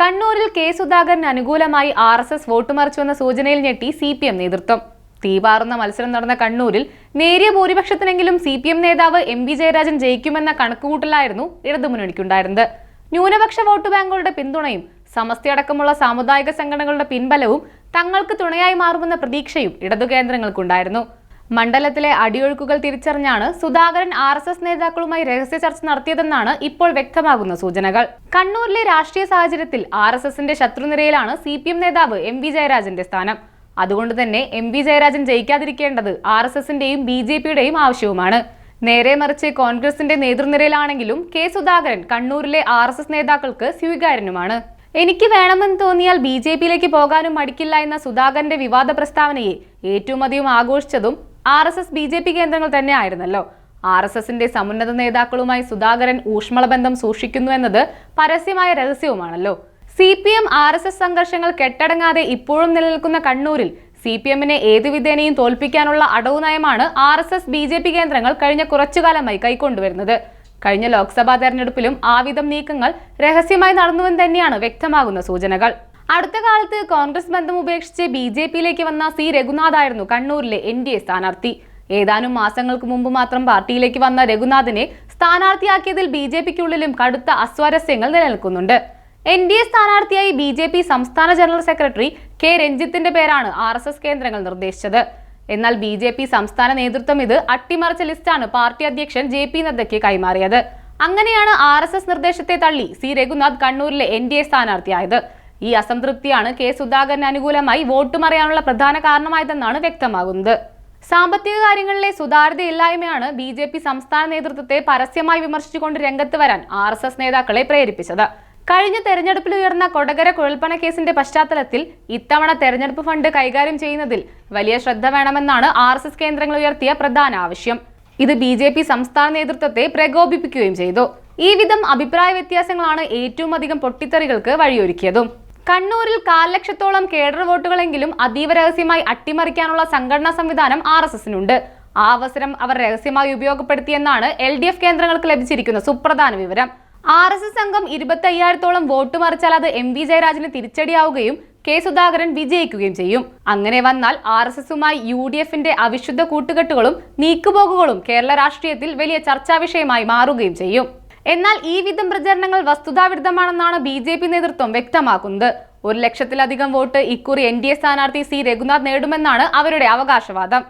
കണ്ണൂരിൽ കെ സുധാകരന് അനുകൂലമായി ആർ എസ് എസ് വോട്ട് മറിച്ചുവെന്ന സൂചനയിൽ ഞെട്ടി സി പി എം നേതൃത്വം. തീപാറുന്ന മത്സരം നടന്ന കണ്ണൂരിൽ നേരിയ ഭൂരിപക്ഷത്തിനെങ്കിലും സി പി എം നേതാവ് എം വി ജയരാജൻ ജയിക്കുമെന്ന കണക്കുകൂട്ടലായിരുന്നു ഇടതുമുന്നണിക്കുണ്ടായിരുന്നത്. ന്യൂനപക്ഷ വോട്ട് ബാങ്കുകളുടെ പിന്തുണയും സമസ്തയടക്കമുള്ള സാമുദായിക സംഘടനകളുടെ പിൻബലവും തങ്ങൾക്ക് തുണയായി മാറുമെന്ന പ്രതീക്ഷയും ഇടതു കേന്ദ്രങ്ങൾക്കുണ്ടായിരുന്നു മണ്ഡലത്തിലെ അടിയൊഴുക്കുകൾ തിരിച്ചറിഞ്ഞാണ് സുധാകരൻ ആർ എസ് എസ് നേതാക്കളുമായി രഹസ്യ ചർച്ച നടത്തിയതെന്നാണ് ഇപ്പോൾ വ്യക്തമാകുന്ന സൂചനകൾ. കണ്ണൂരിലെ രാഷ്ട്രീയ സാഹചര്യത്തിൽ ആർ എസ് എസിന്റെ ശത്രുനിരയിലാണ് സി പി എം നേതാവ് എം വി ജയരാജന്റെ സ്ഥാനം. അതുകൊണ്ട് തന്നെ എം വി ജയരാജൻ ജയിക്കാതിരിക്കേണ്ടത് ആർ എസ് എസിന്റെയും ബി ജെ പിയുടെയും ആവശ്യവുമാണ്. നേരെ മറിച്ച് കോൺഗ്രസിന്റെ നേതൃനിരയിലാണെങ്കിലും കെ സുധാകരൻ കണ്ണൂരിലെ ആർ എസ് എസ് നേതാക്കൾക്ക് സ്വീകാര്യനുമാണ്. എനിക്ക് വേണമെന്ന് തോന്നിയാൽ ബി ജെ പിയിലേക്ക് പോകാനും മടിക്കില്ല എന്ന സുധാകരന്റെ വിവാദ പ്രസ്താവനയെ ഏറ്റവും അധികം ആഘോഷിച്ചതും R S S B J P കേന്ദ്രങ്ങൾ തന്നെ ആയിരുന്നല്ലോ ആർ എസ് എസിന്റെ സമുന്നത നേതാക്കളുമായി സുധാകരൻ ഊഷ്മള ബന്ധം സൂക്ഷിക്കുന്നു എന്നത് പരസ്യമായ രഹസ്യവുമാണല്ലോ. C P M R S S സംഘർഷങ്ങൾ കെട്ടടങ്ങാതെ ഇപ്പോഴും നിലനിൽക്കുന്ന കണ്ണൂരിൽ സി പി എമ്മിനെ ഏത് വിധേനയും തോൽപ്പിക്കാനുള്ള അടവു നയമാണ് R S S B J P കേന്ദ്രങ്ങൾ കഴിഞ്ഞ കുറച്ചുകാലമായി കൈക്കൊണ്ടുവരുന്നത്. കഴിഞ്ഞ ലോക്സഭാ തെരഞ്ഞെടുപ്പിലും ആവിധം നീക്കങ്ങൾ രഹസ്യമായി നടന്നുവെന്ന് തന്നെയാണ് വ്യക്തമാകുന്ന സൂചനകൾ. അടുത്ത കാലത്ത് കോൺഗ്രസ് ബന്ധം ഉപേക്ഷിച്ച് ബി ജെ പിയിലേക്ക് വന്ന സി രഘുനാഥായിരുന്നു കണ്ണൂരിലെ എൻ ഡി എ സ്ഥാനാർത്ഥി. ഏതാനും മാസങ്ങൾക്ക് മുമ്പ് മാത്രം പാർട്ടിയിലേക്ക് വന്ന രഘുനാഥിനെ സ്ഥാനാർത്ഥിയാക്കിയതിൽ ബി ജെ പിക്കുള്ളിലും കടുത്ത അസ്വാരസ്യങ്ങൾ നിലനിൽക്കുന്നുണ്ട്. എൻ ഡി എ സ്ഥാനാർത്ഥിയായി ബി ജെ പി സംസ്ഥാന ജനറൽ സെക്രട്ടറി കെ രഞ്ജിത്തിന്റെ പേരാണ് ആർ എസ് എസ് കേന്ദ്രങ്ങൾ നിർദ്ദേശിച്ചത്. എന്നാൽ ബി ജെ പി സംസ്ഥാന നേതൃത്വം ഇത് അട്ടിമറിച്ച ലിസ്റ്റാണ് പാർട്ടി അധ്യക്ഷൻ ജെ പി നദ്ദയ്ക്ക് കൈമാറിയത്. അങ്ങനെയാണ് ആർ എസ് എസ് നിർദ്ദേശത്തെ തള്ളി സി രഘുനാഥ് കണ്ണൂരിലെ എൻ ഡി എ സ്ഥാനാർത്ഥിയായത്. ഈ അസംതൃപ്തിയാണ് കെ സുധാകരന് അനുകൂലമായി വോട്ട് മറിയാനുള്ള പ്രധാന കാരണമായതെന്നാണ് വ്യക്തമാകുന്നത്. സാമ്പത്തിക കാര്യങ്ങളിലെ സുതാര്യതയില്ലായ്മയാണ് ബി ജെ പി സംസ്ഥാന നേതൃത്വത്തെ പരസ്യമായി വിമർശിച്ചുകൊണ്ട് രംഗത്ത് വരാൻ ആർ എസ് എസ് നേതാക്കളെ പ്രേരിപ്പിച്ചത്. കഴിഞ്ഞ തെരഞ്ഞെടുപ്പിൽ ഉയർന്ന കൊടകര കുഴൽപ്പണ കേസിന്റെ പശ്ചാത്തലത്തിൽ ഇത്തവണ തെരഞ്ഞെടുപ്പ് ഫണ്ട് കൈകാര്യം ചെയ്യുന്നതിൽ വലിയ ശ്രദ്ധ വേണമെന്നാണ് ആർ എസ് എസ് കേന്ദ്രങ്ങൾ ഉയർത്തിയ പ്രധാന ആവശ്യം. ഇത് ബി ജെ പി സംസ്ഥാന നേതൃത്വത്തെ പ്രകോപിപ്പിക്കുകയും ചെയ്തു. ഈ വിധം അഭിപ്രായ വ്യത്യാസങ്ങളാണ് ഏറ്റവും അധികം പൊട്ടിത്തെറികൾക്ക് വഴിയൊരുക്കിയതും. കണ്ണൂരിൽ കാൽ ലക്ഷത്തോളം കേഡർ വോട്ടുകളെങ്കിലും അതീവ രഹസ്യമായി അട്ടിമറിക്കാനുള്ള സംഘടനാ സംവിധാനം ആർ എസ് എസിനുണ്ട്. ആ അവസരം അവർ രഹസ്യമായി ഉപയോഗപ്പെടുത്തിയെന്നാണ് എൽ ഡി എഫ് കേന്ദ്രങ്ങൾക്ക് ലഭിച്ചിരിക്കുന്ന സുപ്രധാന വിവരം. ആർ എസ് എസ് അംഗം ഇരുപത്തി അയ്യായിരത്തോളം വോട്ട് മറിച്ചാൽ അത് എം വി ജയരാജന് തിരിച്ചടിയാവുകയും കെ സുധാകരൻ വിജയിക്കുകയും ചെയ്യും. അങ്ങനെ വന്നാൽ ആർ എസ് എസുമായി യു ഡി എഫിന്റെ അവിശുദ്ധ കൂട്ടുകെട്ടുകളും നീക്കുപോക്കുകളും കേരള രാഷ്ട്രീയത്തിൽ വലിയ ചർച്ചാ വിഷയമായി മാറുകയും ചെയ്യും. എന്നാൽ ഈ വിധം പ്രചരണങ്ങൾ വസ്തുതാവിരുദ്ധമാണെന്നാണ് ബി ജെ പി നേതൃത്വം വ്യക്തമാക്കുന്നത്. ഒരു ലക്ഷത്തിലധികം വോട്ട് ഇക്കുറി എൻ ഡി എ സ്ഥാനാർത്ഥി സി രഘുനാഥ് നേടുമെന്നാണ് അവരുടെ അവകാശവാദം.